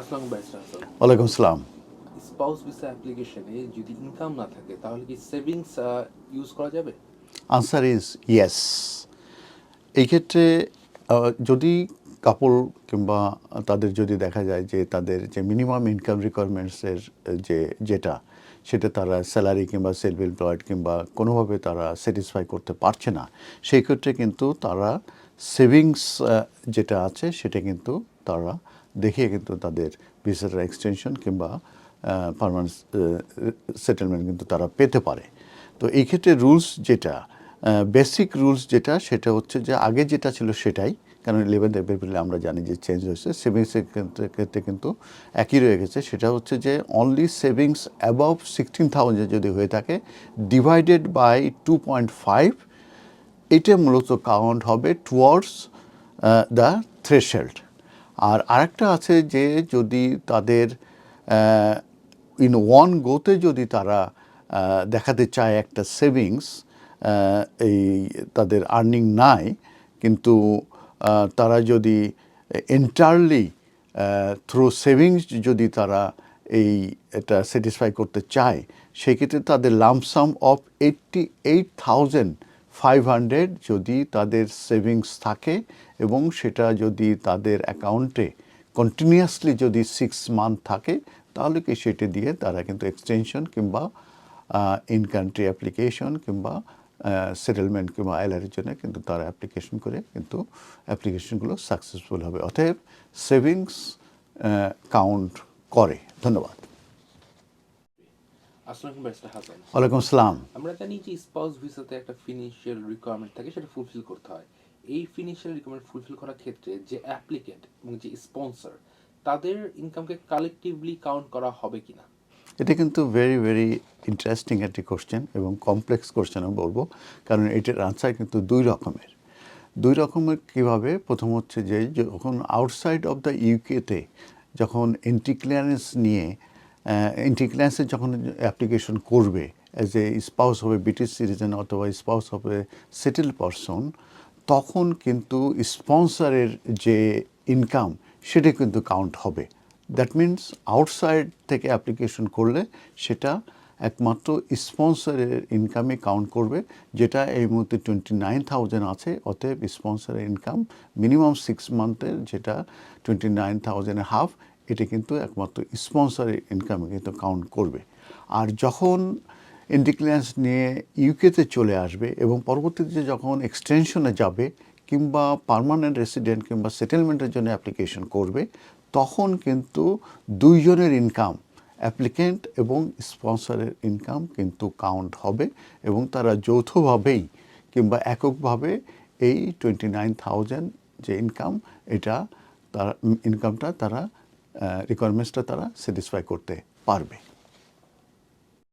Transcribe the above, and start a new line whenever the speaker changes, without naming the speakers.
আসসালামু হাসান
ওয়ালাইকুম আসসালাম
স্পাউস ভিসা অ্যাপ্লিকেশনে যদি ইনকাম না থাকে তাহলে কি সেভিংস ইউজ করা যাবে?
আনসার ইজ ইয়েস এই ক্ষেত্রে যদি কাপল কিংবা তাদের যদি দেখা যায় যে তাদের যে মিনিমাম ইনকাম রিকোয়ারমেন্টসের যে যেটা সেটা তারা স্যালারি কিংবা সেলফ এমপ্লয়েড কিংবা কোনোভাবে তারা স্যাটিসফাই করতে পারছে না সেই ক্ষেত্রে কিন্তু তারা সেভিংস যেটা আছে সেটা কিন্তু তারা দেখিয়ে কিন্তু তাদের ভিসার এক্সটেনশন কিংবা পারমানেন্ট সেটেলমেন্ট কিন্তু তারা পেতে পারে। তো এই ক্ষেত্রে রুলস যেটা বেসিক রুলস যেটা, সেটা হচ্ছে যে আগে যেটা ছিল সেটাই, কারণ ইলেভেন্থ এপ্রিলে আমরা জানি যে চেঞ্জ হয়েছে। সেভিংসের ক্ষেত্রে ক্ষেত্রে কিন্তু একই রয়ে গেছে। সেটা হচ্ছে যে only savings above sixteen thousand যদি হয়ে থাকে divided by two point five এটা মূলত কাউন্ট হবে টুয়ার্ডস দ্য থ্রেশেল্ড আর আরেকটা আছে যে যদি তাদের ইন ওয়ান গোতে যদি তারা দেখাতে চায় একটা সেভিংস এই তাদের আর্নিং নাই, কিন্তু তারা যদি এন্টারলি থ্রু সেভিংস যদি তারা এই এটা স্যাটিসফাই করতে চায়, সেক্ষেত্রে তাদের lump sum of eighty eight thousand five hundred যদি তাদের সেভিংস থাকে এবং সেটা যদি তাদের অ্যাকাউন্টে কন্টিনিউয়াসলি যদি সিক্স মান্থ থাকে, তাহলে কি সেটি দিয়ে তারা কিন্তু এক্সটেনশন কিংবা ইন কান্ট্রি অ্যাপ্লিকেশন কিংবা সেটেলমেন্ট কিংবা আইলারের জন্য কিন্তু তারা অ্যাপ্লিকেশন করে কিন্তু অ্যাপ্লিকেশনগুলো সাকসেসফুল হবে। অতএব সেভিংস কাউন্ট করে। ধন্যবাদ। ওয়ালাইকুম আসসালাম।
আমরা জানি যে স্পাউস ভিসাতে একটা ফিনান্সিয়াল রিকোয়ারমেন্ট থাকে সেটা ফুলফিল করতে হয়। এই ফিনান্সিয়াল রিকোয়ারমেন্ট ফুলফিল করার ক্ষেত্রে যে অ্যাপ্লিকেন্ট এবং যে স্পন্সর তাদের ইনকামকে কালেকটিভলি কাউন্ট করা হবে কিনা?
এটা কিন্তু ভেরি ভেরি ইন্টারেস্টিং একটি কোশ্চেন এবং কমপ্লেক্স কোশ্চেনও বলব। কারণ এটার আনসার কিন্তু দুই রকমের। দুই রকমের কীভাবে? প্রথম হচ্ছে যে যখন আউটসাইড অফ দ্য ইউকেতে যখন এন্ট্রি ক্লিয়ারেন্স নিয়ে ক্লিয়ারেন্সের যখন অ্যাপ্লিকেশন করবে অ্যাজ এ স্পাউস হবে ব্রিটিশ সিটিজেন অথবা স্পাউস হবে সেটেল পারসন তখন কিন্তু স্পন্সরের যে ইনকাম সেটা কিন্তু কাউন্ট হবে। দ্যাট মিন্স আউটসাইড থেকে অ্যাপ্লিকেশন করলে সেটা একমাত্র স্পন্সরের ইনকামে কাউন্ট করবে, যেটা এই মুহূর্তে টোয়েন্টি নাইন থাউজেন্ড আছে, অতএব স্পন্সরের ইনকাম মিনিমাম সিক্স মান্থের যেটা টোয়েন্টি নাইন থাউজেন্ডের হাফ এটা কিন্তু একমাত্র স্পন্সরের ইনকামে কিন্তু কাউন্ট করবে। আর যখন ইন্ডিক্লিয়ান্স নিয়ে ইউকেতে চলে আসবে এবং পরবর্তীতে যখন এক্সটেনশনে যাবে কিংবা পার্মানেন্ট রেসিডেন্ট কিংবা সেটেলমেন্টের জন্য অ্যাপ্লিকেশন করবে, তখন কিন্তু দুইজনের ইনকাম অ্যাপ্লিকেন্ট এবং স্পন্সরের ইনকাম কিন্তু কাউন্ট হবে এবং তারা যৌথভাবেই কিংবা এককভাবে এই টোয়েন্টি নাইন থাউজেন্ড যে ইনকাম এটা তারা ইনকামটা তারা রিকোয়ারমেন্টসটা তারা স্যাটিসফাই করতে পারবে।